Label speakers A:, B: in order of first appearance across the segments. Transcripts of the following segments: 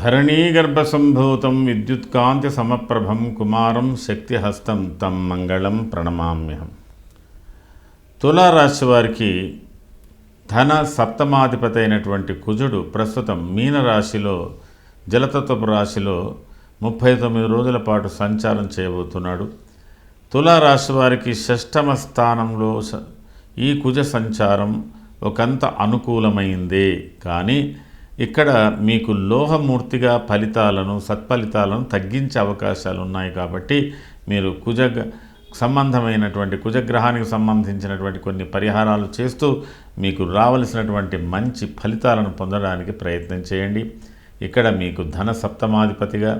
A: ధరణీగర్భసంభూతం విద్యుత్కాంతి సమప్రభం కుమారం శక్తిహస్తం తం మంగళం ప్రణమామ్యహం తులారాశి వారికి ధన సప్తమాధిపతి అయినటువంటి కుజుడు ప్రస్తుతం మీనరాశిలో జలతత్వపు రాశిలో ముప్పై తొమ్మిది రోజుల పాటు సంచారం చేయబోతున్నాడు. తులారాశి వారికి షష్టమ స్థానంలో స- ఈ కుజ సంచారం ఒకంత అనుకూలమైందే. కానీ ఇక్కడ మీకు లోహమూర్తిగా ఫలితాలను సత్ఫలితాలను తగ్గించే అవకాశాలు ఉన్నాయి కాబట్టి మీరు కుజ సంబంధమైనటువంటి కుజగ్రహానికి సంబంధించినటువంటి కొన్ని పరిహారాలు చేస్తూ మీకు రావలసినటువంటి మంచి ఫలితాలను పొందడానికి ప్రయత్నం చేయండి. ఇక్కడ మీకు ధన సప్తమాధిపతిగా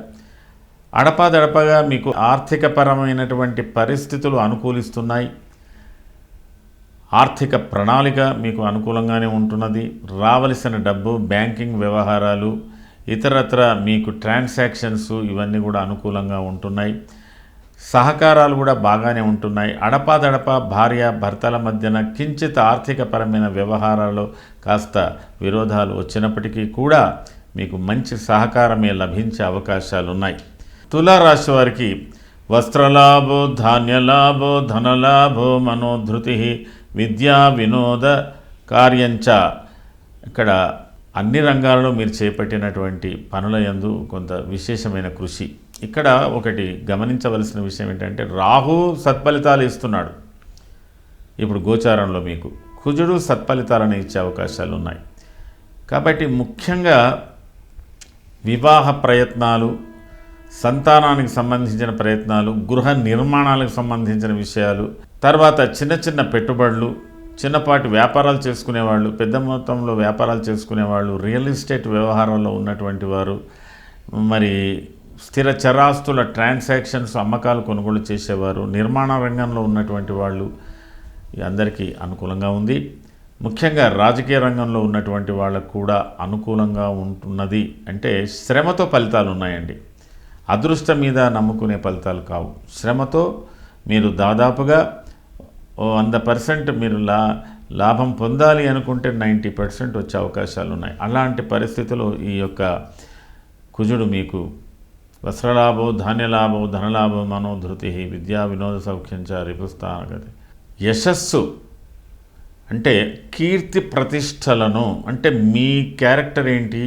A: అడపాదడపగా మీకు ఆర్థికపరమైనటువంటి పరిస్థితులు అనుకూలిస్తున్నాయి. ఆర్థిక ప్రణాళిక మీకు అనుకూలంగానే ఉంటున్నది. రావలసిన డబ్బు బ్యాంకింగ్ వ్యవహారాలు ఇతరత్ర మీకు ట్రాన్సాక్షన్స్ ఇవన్నీ కూడా అనుకూలంగా ఉంటున్నాయి. సహకారాలు కూడా బాగానే ఉంటున్నాయి. అడపాదడప భార్య భర్తల మధ్యన కించిత్ ఆర్థికపరమైన వ్యవహారాలు కాస్త విరోధాలు వచ్చినప్పటికీ కూడా మీకు మంచి సహకారమే లభించే అవకాశాలు ఉన్నాయి తులారాశి వారికి వస్త్రలాభో ధాన్యలాభో ధనలాభో మనోధృతి విద్యా వినోద కార్యంచ ఇక్కడ అన్ని రంగాలలో మీరు చేపట్టినటువంటి పనుల యందు కొంత విశేషమైన కృషి. ఇక్కడ ఒకటి గమనించవలసిన విషయం ఏంటంటే రాహు సత్ఫలితాలు ఇస్తున్నాడు. ఇప్పుడు గోచారంలో మీకు కుజుడు సత్ఫలితాలను ఇచ్చే అవకాశాలు ఉన్నాయి. కాబట్టి ముఖ్యంగా వివాహ ప్రయత్నాలు సంతానానికి సంబంధించిన ప్రయత్నాలు గృహ నిర్మాణాలకు సంబంధించిన విషయాలు తర్వాత చిన్న చిన్న పెట్టుబడులు చిన్నపాటి వ్యాపారాలు చేసుకునేవాళ్ళు పెద్ద మొత్తంలో వ్యాపారాలు చేసుకునేవాళ్ళు రియల్ ఎస్టేట్ వ్యవహారంలో ఉన్నటువంటి వారు మరి స్థిర చరాస్తుల ట్రాన్సాక్షన్స్ అమ్మకాలు కొనుగోలు చేసేవారు నిర్మాణ రంగంలో ఉన్నటువంటి వాళ్ళు అందరికీ అనుకూలంగా ఉంది. ముఖ్యంగా రాజకీయ రంగంలో ఉన్నటువంటి వాళ్ళకు కూడా అనుకూలంగా ఉంటున్నది. అంటే శ్రమతో ఫలితాలు ఉన్నాయండి. అదృష్టం మీద నమ్ముకునే ఫలితాలు కావు. శ్రమతో మీరు దాదాపుగా ఓ వంద పర్సెంట్ మీరు లా లాభం పొందాలి అనుకుంటే నైంటీ పర్సెంట్ వచ్చే అవకాశాలు ఉన్నాయి. అలాంటి పరిస్థితులు ఈ యొక్క కుజుడు మీకు వస్త్రలాభో ధాన్యలాభో ధనలాభో మనోధృతి విద్యా వినోద సౌఖ్యంచ రిపుస్థానగతి యశస్సు అంటే కీర్తి ప్రతిష్టలను అంటే మీ క్యారెక్టర్ ఏంటి?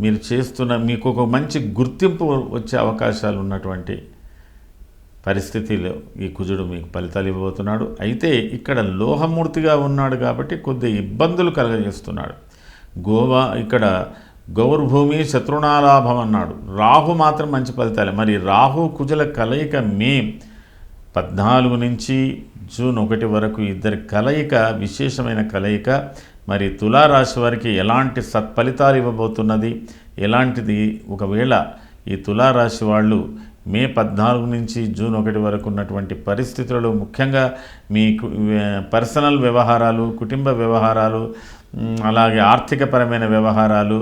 A: మీరు చేస్తున్న మీకు ఒక మంచి గుర్తింపు వచ్చే అవకాశాలు ఉన్నటువంటి పరిస్థితిలో ఈ కుజుడు మీకు ఫలితాలు ఇవ్వబోతున్నాడు. అయితే ఇక్కడ లోహమూర్తిగా ఉన్నాడు కాబట్టి కొద్ది ఇబ్బందులు కలగజేస్తున్నాడు. గోవా ఇక్కడ గౌర్భూమి శత్రునాలాభం అన్నాడు. రాహు మాత్రం మంచి ఫలితాలే. మరి రాహు కుజుల కలయిక మే పద్నాలుగు నుంచి జూన్ ఒకటి వరకు ఇద్దరి కలయిక విశేషమైన కలయిక మరి తులారాశి వారికి ఎలాంటి సత్ఫలితాలు ఇవ్వబోతున్నది? ఎలాంటిది? ఒకవేళ ఈ తులారాశి వాళ్ళు మే పద్నాలుగు నుంచి జూన్ ఒకటి వరకు ఉన్నటువంటి పరిస్థితులలో ముఖ్యంగా మీ పర్సనల్ వ్యవహారాలు కుటుంబ వ్యవహారాలు అలాగే ఆర్థికపరమైన వ్యవహారాలు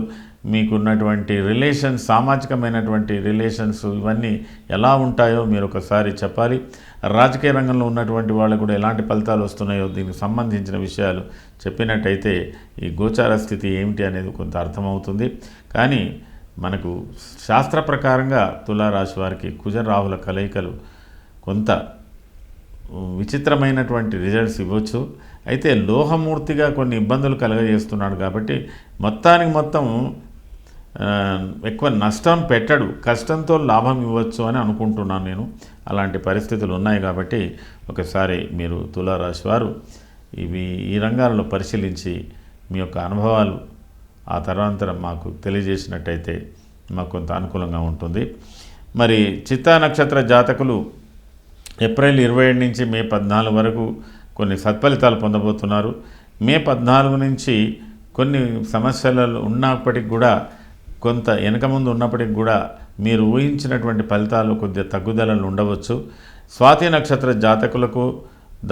A: మీకున్నటువంటి రిలేషన్స్ సామాజికమైనటువంటి రిలేషన్స్ ఇవన్నీ ఎలా ఉంటాయో మీరు ఒకసారి చెప్పాలి. రాజకీయ రంగంలో ఉన్నటువంటి వాళ్ళు కూడా ఎలాంటి ఫలితాలు వస్తున్నాయో దీనికి సంబంధించిన విషయాలు చెప్పినట్టయితే ఈ గోచార స్థితి ఏమిటి అనేది కొంత అర్థమవుతుంది. కానీ మనకు శాస్త్ర ప్రకారంగా తులారాశి వారికి కుజరాహుల కలయికలు కొంత విచిత్రమైనటువంటి రిజల్ట్స్ ఇవ్వచ్చు. అయితే లోహమూర్తిగా కొన్ని ఇబ్బందులు కలగజేస్తున్నాడు కాబట్టి మొత్తానికి మొత్తం ఎక్కువ నష్టం పెట్టడు. కష్టంతో లాభం ఇవ్వచ్చు అని అనుకుంటున్నాను నేను. అలాంటి పరిస్థితులు ఉన్నాయి కాబట్టి ఒకసారి మీరు తులారాశి వారు ఇవి ఈ రంగాలలో పరిశీలించి మీ యొక్క అనుభవాలు ఆ తర్వాత మాకు తెలియజేసినట్టయితే మాకు కొంత అనుకూలంగా ఉంటుంది. మరి చిత్తా నక్షత్ర జాతకులు ఏప్రిల్ ఇరవై ఏడు నుంచి మే పద్నాలుగు వరకు కొన్ని సత్ఫలితాలు పొందబోతున్నారు. మే పద్నాలుగు నుంచి కొన్ని సమస్యలు ఉన్నప్పటికి కూడా కొంత వెనక ముందు ఉన్నప్పటికి కూడా మీరు ఊహించినటువంటి ఫలితాలు కొద్దిగా తగ్గుదలలు ఉండవచ్చు. స్వాతి నక్షత్ర జాతకులకు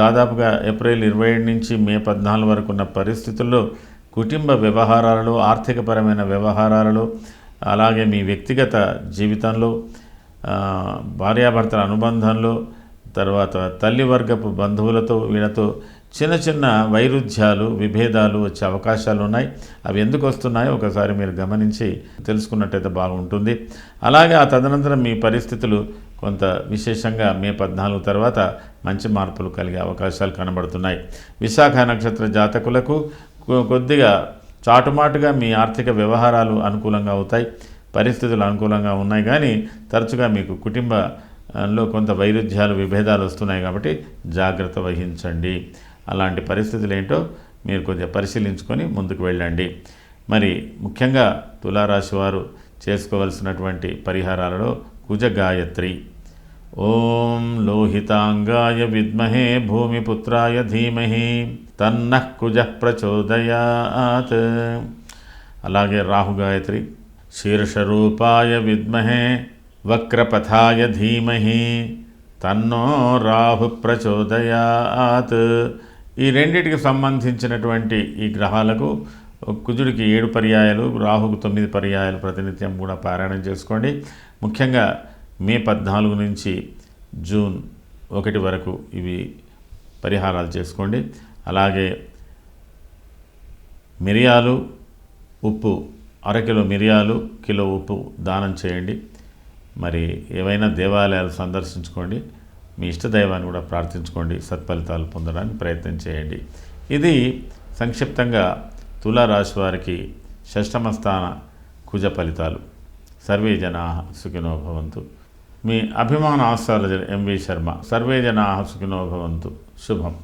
A: దాదాపుగా ఏప్రిల్ ఇరవై ఏడు నుంచి మే పద్నాలుగు వరకు ఉన్న పరిస్థితుల్లో కుటుంబ వ్యవహారాలలో ఆర్థికపరమైన వ్యవహారాలలో అలాగే మీ వ్యక్తిగత జీవితంలో భార్యాభర్తల అనుబంధంలో తర్వాత తల్లి వర్గపు బంధువులతో వీళ్ళతో చిన్న చిన్న వైరుధ్యాలు విభేదాలు వచ్చే అవకాశాలు ఉన్నాయి. అవి ఎందుకు వస్తున్నాయో ఒకసారి మీరు గమనించి తెలుసుకున్నట్టయితే బాగుంటుంది. అలాగే ఆ తదనంతరం మీ పరిస్థితులు కొంత విశేషంగా మే పద్నాలుగు తర్వాత మంచి మార్పులు కలిగే అవకాశాలు కనబడుతున్నాయి. విశాఖ నక్షత్ర జాతకులకు కొ- కొద్దిగా చాటుమాటుగా మీ ఆర్థిక వ్యవహారాలు అనుకూలంగా అవుతాయి. పరిస్థితులు అనుకూలంగా ఉన్నాయి. కానీ తరచుగా మీకు కుటుంబ లో కొంత వైరుధ్యాలు విభేదాలు వస్తున్నాయి కాబట్టి జాగ్రత్త వహించండి. అలాంటి పరిస్థితులు ఏంటో మీరు కొద్దిగా పరిశీలించుకొని ముందుకు వెళ్ళండి. మరి ముఖ్యంగా తులారాశి వారు చేసుకోవలసినటువంటి పరిహారాలలో కుజ గాయత్రి ఓం లోహితాంగాయ విద్మహే భూమిపుత్రాయ ధీమహి తన్నః కుజ ప్రచోదయాత్. అలాగే రాహు గాయత్రి శీర్షరూపాయ విద్మహే వక్రపథాయ ధీమహి తన్నో రాహు ప్రచోదయాత్. ఈ రెండిటికి సంబంధించినటువంటి ఈ గ్రహాలకు కుజుడికి ఏడు పర్యాయాలు రాహుకు తొమ్మిది పర్యాయాలు ప్రతినిత్యం కూడా పారాయణం చేసుకోండి. ముఖ్యంగా మే పద్నాలుగు నుంచి జూన్ ఒకటి వరకు ఇవి పరిహారాలు చేసుకోండి. అలాగే మిరియాలు ఉప్పు అరకిలో మిరియాలు కిలో ఉప్పు దానం చేయండి. మరి ఏవైనా దేవాలయాలు సందర్శించుకోండి మీ ఇష్టదైవాన్ని కూడా ప్రార్థించుకోండి సత్ఫలితాలు పొందడానికి ప్రయత్నం చేయండి. ఇది సంక్షిప్తంగా తులారాశి వారికి షష్టమ స్థాన కుజ ఫలితాలు. సర్వే జనా సుఖినో భవంతు. మీ అభిమాన ఆస్ట్రాలజర్ ఎంవి శర్మ. సర్వే జనా సుఖినో భవంతు. శుభం.